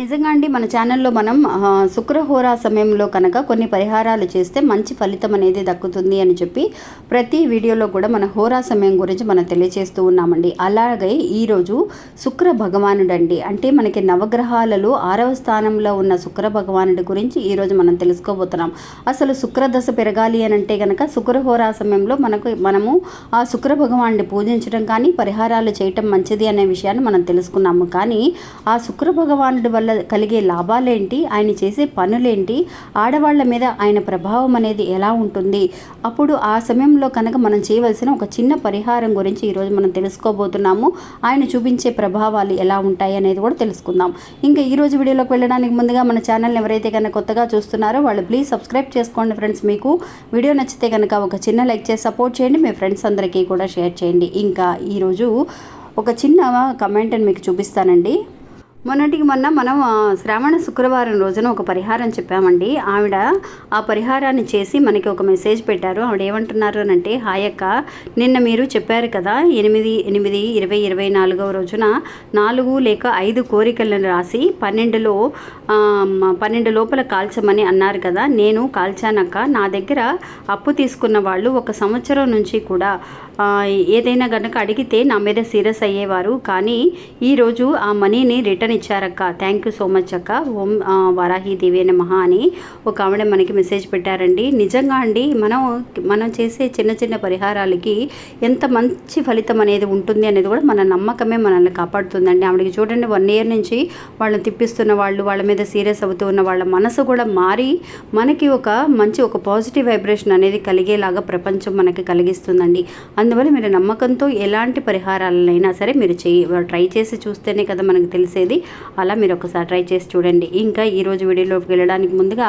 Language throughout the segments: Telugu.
నిజంగా అండి మన ఛానల్లో మనం శుక్రహోరా సమయంలో కనుక కొన్ని పరిహారాలు చేస్తే మంచి ఫలితం అనేది దక్కుతుంది అని చెప్పి ప్రతి వీడియోలో కూడా మన హోరా సమయం గురించి మనం తెలియజేస్తూ ఉన్నామండి. అలాగే ఈరోజు శుక్ర భగవానుడండి. అంటే మనకి నవగ్రహాలలో ఆరవ స్థానంలో ఉన్న శుక్ర భగవానుడి గురించి ఈరోజు మనం తెలుసుకోబోతున్నాం. అసలు శుక్రదశ పెరగాలి అని అంటే కనుక శుక్రహోరా సమయంలో మనకు మనము ఆ శుక్ర భగవానుడి పూజించడం కానీ పరిహారాలు చేయటం మంచిది అనే విషయాన్ని మనం తెలుసుకున్నాము. కానీ ఆ శుక్ర భగవానుడి వల్ల కలిగే లాభాలేంటి? ఆయన చేసే పనులేంటి? ఆడవాళ్ళ మీద ఆయన ప్రభావం అనేది ఎలా ఉంటుంది? అప్పుడు ఆ సమయంలో కనుక మనం చేయవలసిన ఒక చిన్న పరిహారం గురించి ఈరోజు మనం తెలుసుకోబోతున్నాము. ఆయన చూపించే ప్రభావాలు ఎలా ఉంటాయి అనేది కూడా తెలుసుకుందాం. ఇంకా ఈరోజు వీడియోలోకి వెళ్ళడానికి ముందుగా మన ఛానల్ని ఎవరైతే కనుక కొత్తగా చూస్తున్నారో వాళ్ళు ప్లీజ్ సబ్స్క్రైబ్ చేసుకోండి ఫ్రెండ్స్. మీకు వీడియో నచ్చితే కనుక ఒక చిన్న లైక్ చేసి సపోర్ట్ చేయండి. మీ ఫ్రెండ్స్ అందరికీ కూడా షేర్ చేయండి. ఇంకా ఈరోజు ఒక చిన్న కమెంట్ అని మీకు చూపిస్తానండి. మొన్నటికి మొన్న మనం శ్రావణ శుక్రవారం రోజున ఒక పరిహారం చెప్పామండి. ఆవిడ ఆ పరిహారాన్ని చేసి మనకి ఒక మెసేజ్ పెట్టారు. ఆవిడ ఏమంటున్నారు అని అంటే హాయక్క నిన్న మీరు చెప్పారు కదా ఎనిమిది ఎనిమిది ఇరవై ఇరవై నాలుగవ రోజున నాలుగు లేక ఐదు కోరికలను రాసి పన్నెండులో పన్నెండు లోపల కాల్చమని అన్నారు కదా నేను కాల్చానక్క నా దగ్గర అప్పు తీసుకున్న వాళ్ళు ఒక సంవత్సరం నుంచి కూడా ఏదైనా కనుక అడిగితే నా మీద సీరియస్ అయ్యేవారు. కానీ ఈరోజు ఆ మనీని రిటర్న్ ఇచ్చారక్క. థ్యాంక్ యూ సో మచ్ అక్క. ఓం ఆ, వారాహి దేవే నమః అని ఒక ఆవిడ మనకి మెసేజ్ పెట్టారండి. నిజంగా అండి మనం మనం చేసే చిన్న చిన్న పరిహారాలకి ఎంత మంచి ఫలితం అనేది ఉంటుంది అనేది కూడా మన నమ్మకమే మనల్ని కాపాడుతుందండి. ఆవిడకి చూడండి వన్ ఇయర్ నుంచి వాళ్ళని తిప్పిస్తున్న వాళ్ళు వాళ్ళ మీద సీరియస్ అవుతూ ఉన్న వాళ్ళ మనసు కూడా మారి మనకి ఒక మంచి ఒక పాజిటివ్ వైబ్రేషన్ అనేది కలిగేలాగా ప్రపంచం మనకి కలిగిస్తుందండి. అందువల్ల మీరు నమ్మకంతో ఎలాంటి పరిహారాలైనా సరే మీరు చేయి ట్రై చేసి చూస్తేనే కదా మనకు తెలిసేది. అలా మీరు ఒకసారి ట్రై చేసి చూడండి. ఇంకా ఈరోజు వీడియోలోకి వెళ్ళడానికి ముందుగా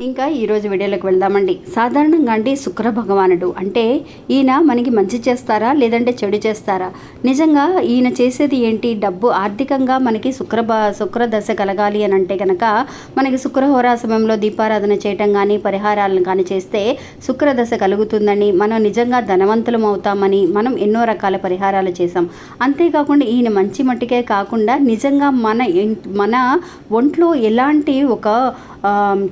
ఇంకా ఈరోజు వీడియోలోకి వెళ్దామండి. సాధారణంగా అండి శుక్ర భగవానుడు అంటే ఈయన మనకి మంచి చేస్తారా లేదంటే చెడు చేస్తారా? నిజంగా ఈయన చేసేది ఏంటి? డబ్బు ఆర్థికంగా మనకి శుక్ర శుక్ర దశ కలగాలి అని అంటే కనుక మనకి శుక్రహోరా సమయంలో దీపారాధన చేయటం కానీ పరిహారాలను కానీ చేస్తే శుక్ర దశ కలుగుతుందని మనం నిజంగా ధనవంతులం అవుతామని మనం ఎన్నో రకాల పరిహారాలు చేసాం అంతేకాకుండా ఈయన మంచి మట్టికే కాకుండా నిజంగా మన మన ఒంట్లో ఎలాంటి ఒక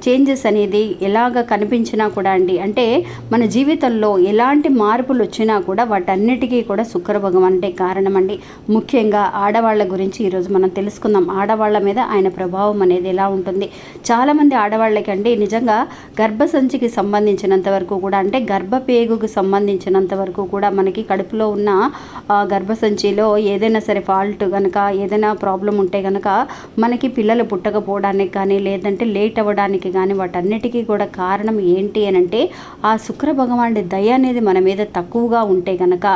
చేంజెస్ అనేది ఎలాగ కనిపించినా కూడా అండి. అంటే మన జీవితంలో ఎలాంటి మార్పులు వచ్చినా కూడా వాటన్నిటికీ కూడా శుక్ర అంటే కారణం అండి ముఖ్యంగా ఆడవాళ్ళ గురించి ఈరోజు మనం తెలుసుకుందాం. ఆడవాళ్ళ మీద ఆయన ప్రభావం అనేది ఎలా ఉంటుంది? చాలామంది ఆడవాళ్ళకి అండి నిజంగా గర్భసంచికి సంబంధించినంత వరకు కూడా అంటే గర్భపేగుకు సంబంధించినంత వరకు కూడా మనకి కడుపులో ఉన్న గర్భసంచిలో ఏదైనా సరే ఫాల్ట్ కనుక ఏదైనా ప్రాబ్లం ఉంటే కనుక మనకి పిల్లలు పుట్టకపోవడానికి కానీ లేదంటే లేట్ అవ్వడానికి కానీ వాటన్నిటికీ కూడా కారణం ఏంటి అని అంటే ఆ శుక్ర భగవానుడి దయ అనేది మన మీద తక్కువగా ఉంటే కనుక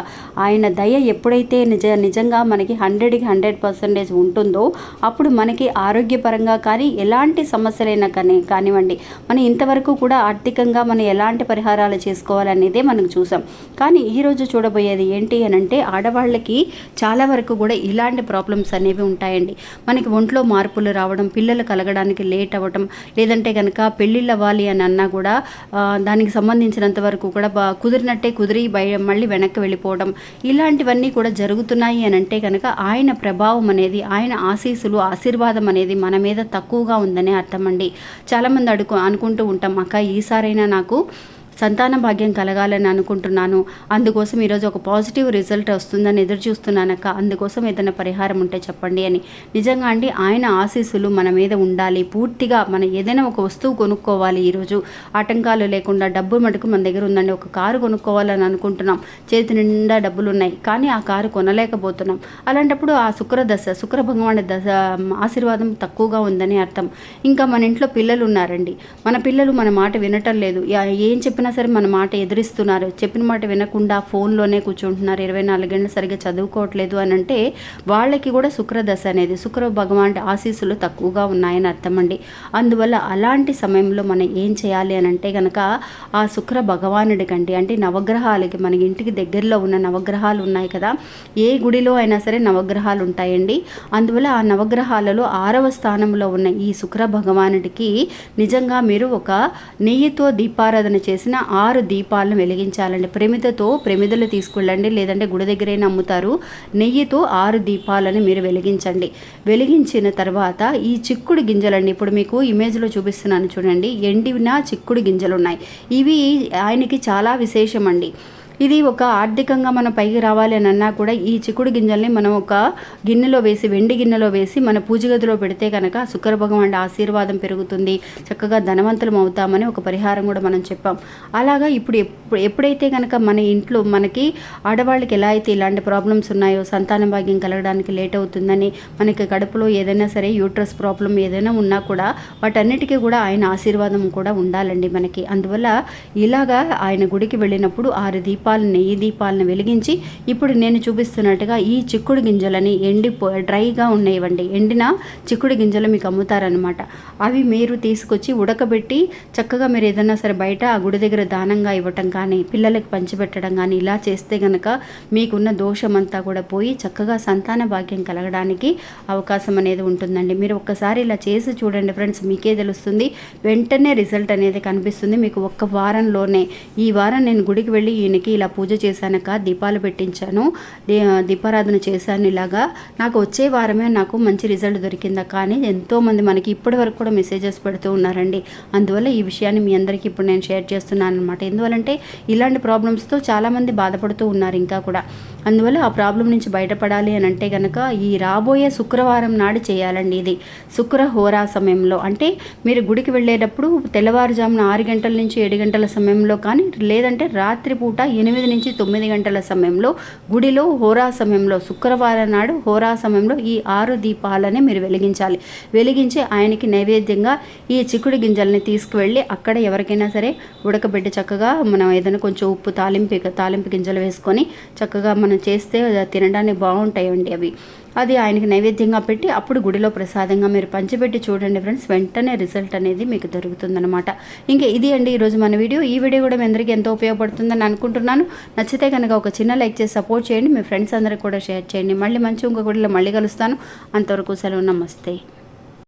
ఆయన దయ ఎప్పుడైతే నిజ నిజంగా మనకి హండ్రెడ్కి హండ్రెడ్ పర్సెంటేజ్ ఉంటుందో అప్పుడు మనకి ఆరోగ్యపరంగా కానీ ఎలాంటి సమస్యలైనా కానీ కానివ్వండి మనం ఇంతవరకు కూడా ఆర్థికంగా మనం ఎలాంటి పరిహారాలు చేసుకోవాలనేదే మనం చూసాం. కానీ ఈరోజు చూడబోయేది ఏంటి అని అంటే ఆడవాళ్ళకి చాలా వరకు కూడా ఇలాంటి ప్రాబ్లమ్స్ అనేవి ఉంటాయండి. మనకి ఒంట్లో మార్పులు రావడం పిల్లలు కలగడానికి లేట్ అవ్వడం లేదంటే కనుక పెళ్ళిళ్ళు అవ్వాలి అని అన్నా కూడా దానికి సంబంధించినంత వరకు కూడా బా కుదిరినట్టే కుదిరి బయ మళ్ళీ వెనక్కి వెళ్ళిపోవడం ఇలాంటివన్నీ కూడా జరుగుతున్నాయి అని అంటే కనుక ఆయన ప్రభావం అనేది ఆయన ఆశీస్సులు ఆశీర్వాదం అనేది మన మీద తక్కువగా ఉందని అర్థం అండి చాలామంది అడుకు అనుకుంటూ ఉంటాం అక్క ఈసారైనా నాకు సంతాన భాగ్యం కలగాలని అనుకుంటున్నాను. అందుకోసం ఈరోజు ఒక పాజిటివ్ రిజల్ట్ వస్తుందని ఎదురు చూస్తున్నానక్క అందుకోసం ఏదైనా పరిహారం ఉంటే చెప్పండి అని. నిజంగా అండి ఆయన ఆశీస్సులు మన మీద ఉండాలి. పూర్తిగా మనం ఏదైనా ఒక వస్తువు కొనుక్కోవాలి ఈరోజు. ఆటంకాలు లేకుండా డబ్బు మటుకు మన దగ్గర ఉందండి. ఒక కారు కొనుక్కోవాలని అనుకుంటున్నాం. చేతి నిండా డబ్బులు ఉన్నాయి కానీ ఆ కారు కొనలేకపోతున్నాం. అలాంటప్పుడు ఆ శుక్ర దశ శుక్ర భగవాన్ దశ ఆశీర్వాదం తక్కువగా ఉందని అర్థం. ఇంకా మన ఇంట్లో పిల్లలు ఉన్నారండి. మన పిల్లలు మన మాట వినటం లేదు. ఏం చెప్పినా సరే మన మాట ఎదిరిస్తున్నారు. చెప్పిన మాట వినకుండా ఫోన్లోనే కూర్చుంటున్నారు. ఇరవై నాలుగు గంటలు సరిగ్గా చదువుకోవట్లేదు అని అంటే వాళ్ళకి కూడా శుక్రదశ అనేది శుక్ర భగవాన్ ఆశీస్సులు తక్కువగా ఉన్నాయని అర్థం అండి. అందువల్ల అలాంటి సమయంలో మనం ఏం చేయాలి అని అంటే కనుక ఆ శుక్ర భగవానుడి కంటే అంటే నవగ్రహాలకి మన ఇంటికి దగ్గరలో ఉన్న నవగ్రహాలు ఉన్నాయి కదా ఏ గుడిలో అయినా సరే నవగ్రహాలు ఉంటాయండి. అందువల్ల ఆ నవగ్రహాలలో ఆరవ స్థానంలో ఉన్న ఈ శుక్ర భగవానుడికి నిజంగా మీరు ఒక నెయ్యితో దీపారాధన చేసిన ఆరు దీపాలను వెలిగించాలండి. ప్రమిదతో ప్రమిదలు తీసుకెళ్ళండి లేదంటే గుడి దగ్గరైనా అమ్ముతారు నెయ్యితో ఆరు దీపాలను మీరు వెలిగించండి. వెలిగించిన తర్వాత ఈ చిక్కుడు గింజలండి ఇప్పుడు మీకు ఇమేజ్లో చూపిస్తున్నాను చూడండి. ఎండిన చిక్కుడు గింజలు ఉన్నాయి ఇవి ఆయనకి చాలా విశేషం అండి ఇది ఒక ఆర్థికంగా మనం పైకి రావాలి అని అన్నా కూడా ఈ చిక్కుడు గింజల్ని మనం ఒక గిన్నెలో వేసి వెండి గిన్నెలో వేసి మన పూజ గదిలో పెడితే కనుక శుక్ర భగవాన్ ఆశీర్వాదం పెరుగుతుంది. చక్కగా ధనవంతులం అవుతామని ఒక పరిహారం కూడా మనం చెప్పాం. అలాగా ఇప్పుడు ఎప్పుడు ఎప్పుడైతే కనుక మన ఇంట్లో మనకి ఆడవాళ్ళకి ఎలా అయితే ఇలాంటి ప్రాబ్లమ్స్ ఉన్నాయో సంతాన భాగ్యం కలగడానికి లేట్ అవుతుందని మనకి కడుపులో ఏదైనా సరే యూట్రస్ ప్రాబ్లం ఏదైనా ఉన్నా కూడా వాటన్నిటికీ కూడా ఆయన ఆశీర్వాదం కూడా ఉండాలండి మనకి. అందువల్ల ఇలాగా ఆయన గుడికి వెళ్ళినప్పుడు ఆరు దీపాలని ఈ దీపాలను వెలిగించి ఇప్పుడు నేను చూపిస్తున్నట్టుగా ఈ చిక్కుడు గింజలని ఎండిపో డ్రైగా ఉండేవండి ఎండిన చిక్కుడు గింజలు మీకు అమ్ముతారనమాట అవి మీరు తీసుకొచ్చి ఉడకబెట్టి చక్కగా మీరు ఏదైనా సరే బయట ఆ గుడి దగ్గర దానంగా ఇవ్వటం కానీ పిల్లలకి పంచిపెట్టడం కానీ ఇలా చేస్తే గనక మీకున్న దోషమంతా కూడా పోయి చక్కగా సంతాన భాగ్యం కలగడానికి అవకాశం అనేది ఉంటుందండి. మీరు ఒక్కసారి ఇలా చేసి చూడండి ఫ్రెండ్స్ మీకే తెలుస్తుంది. వెంటనే రిజల్ట్ అనేది కనిపిస్తుంది. మీకు ఒక్క వారంలోనే ఈ వారం నేను గుడికి వెళ్ళి ఈయనకి ఇలా పూజ చేశానక దీపాలు పెట్టించాను. దీపారాధన చేశాను ఇలాగా. నాకు వచ్చే వారమే నాకు మంచి రిజల్ట్ దొరికిందా కానీ ఎంతోమంది మనకి ఇప్పటి వరకు కూడా మెసేజెస్ పెడుతూ ఉన్నారండి. అందువల్ల ఈ విషయాన్ని మీ అందరికీ ఇప్పుడు నేను షేర్ చేస్తున్నాను అనమాట ఎందువల్లంటే ఇలాంటి ప్రాబ్లమ్స్తో చాలామంది బాధపడుతూ ఉన్నారు ఇంకా కూడా. అందువల్ల ఆ ప్రాబ్లం నుంచి బయటపడాలి అని అంటే కనుక ఈ రాబోయే శుక్రవారం నాడు చేయాలండి ఇది. శుక్ర హోరా సమయంలో. అంటే మీరు గుడికి వెళ్ళేటప్పుడు తెల్లవారుజామున ఆరు గంటల నుంచి ఏడు గంటల సమయంలో కానీ లేదంటే రాత్రిపూట ఎనిమిది నుంచి తొమ్మిది గంటల సమయంలో గుడిలో హోరా సమయంలో శుక్రవారం నాడు హోరా సమయంలో ఈ ఆరు దీపాలని మీరు వెలిగించాలి. వెలిగించి ఆయనకి నైవేద్యంగా ఈ చిక్కుడు గింజల్ని తీసుకువెళ్ళి అక్కడ ఎవరికైనా సరే ఉడకబెట్టి చక్కగా మనం ఏదైనా కొంచెం ఉప్పు తాలింపు తాలింపు గింజలు వేసుకొని చక్కగా మనం చేస్తే తినడానికి బాగుంటాయండి అవి. అది ఆయనకి నైవేద్యంగా పెట్టి అప్పుడు గుడిలో ప్రసాదంగా మీరు పంచిపెట్టి చూడండి ఫ్రెండ్స్. వెంటనే రిజల్ట్ అనేది మీకు దొరుకుతుందనమాట ఇంకా ఇది అండి ఈరోజు మన వీడియో. ఈ వీడియో కూడా మీ అందరికీ ఎంతో ఉపయోగపడుతుందని అనుకుంటున్నాను. నచ్చితే కనుక ఒక చిన్న లైక్ చేసి సపోర్ట్ చేయండి. మీ ఫ్రెండ్స్ అందరికి కూడా షేర్ చేయండి. మళ్ళీ మంచి ఇంకో గుడిలో మళ్ళీ కలుస్తాను. అంతవరకు సెలవు. నమస్తే.